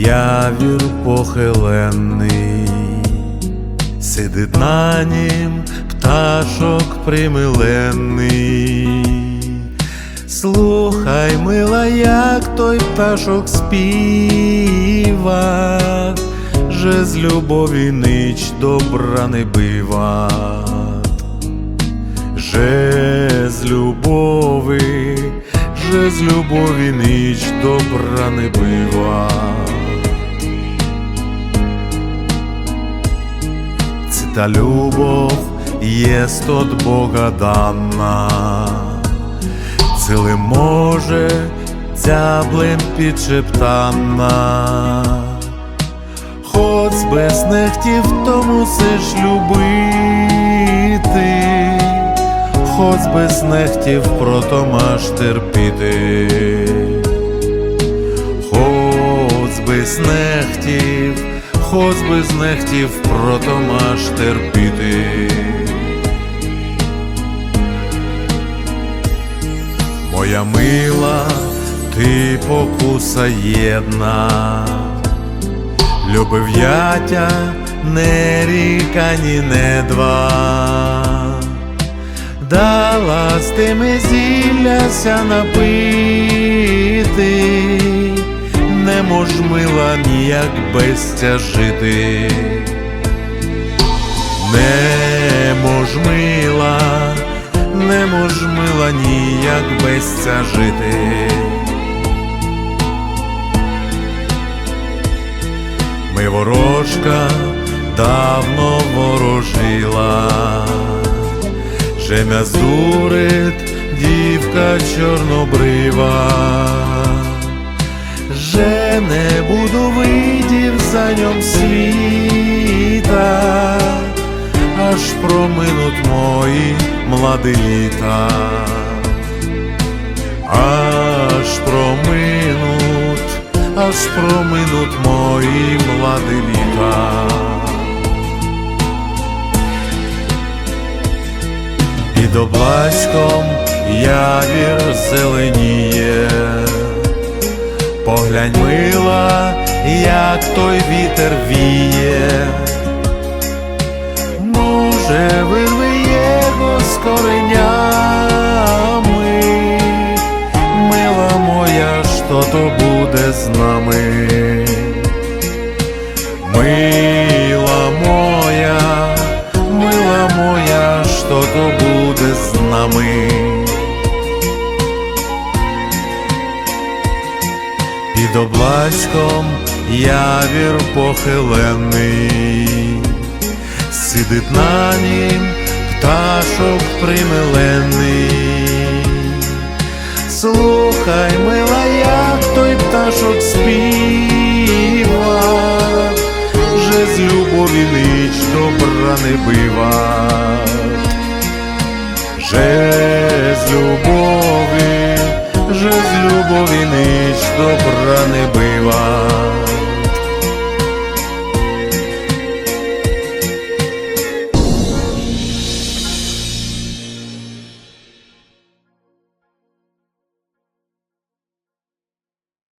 явір похилений, сидить на нім пташок примиленний. Слухай, мила, як той пташок співа, же з любові нич добра не бива, же з любови, же з любові нич добра не бива. Це та любов єсть от Бога дана. Цілим може дзяблем підшептана, Хоч без нехтів то мусиш любити, хоч без нехтів прото маш терпіти, хоч без нехтів, хоч без нехтів прото маш терпіти. Моя мила, ти покуса єдна, любив не ріка, ні не два, дала з тими зілляся напити, не мож мила ніяк без тя жити, не мож мила не мож мила ніяк без ця жити. Ми ворожка давно ворожила, Жемя зурит дівка чорнобрива, Же не буду видів за ньом світа аж проминуть мої младі літа, аж проминуть, аж проминуть мої младі літа. Під облачком явір зеленіє, поглянь мила, як той вітер віє. Може вирви його з коренями, мила моя, що то буде з нами, Під облачком явір похилений сидить на нім пташок примилений. Слухай, мила, як той пташок співа, же з любові нич добра не бива, же з любові, же з любові нич добра не.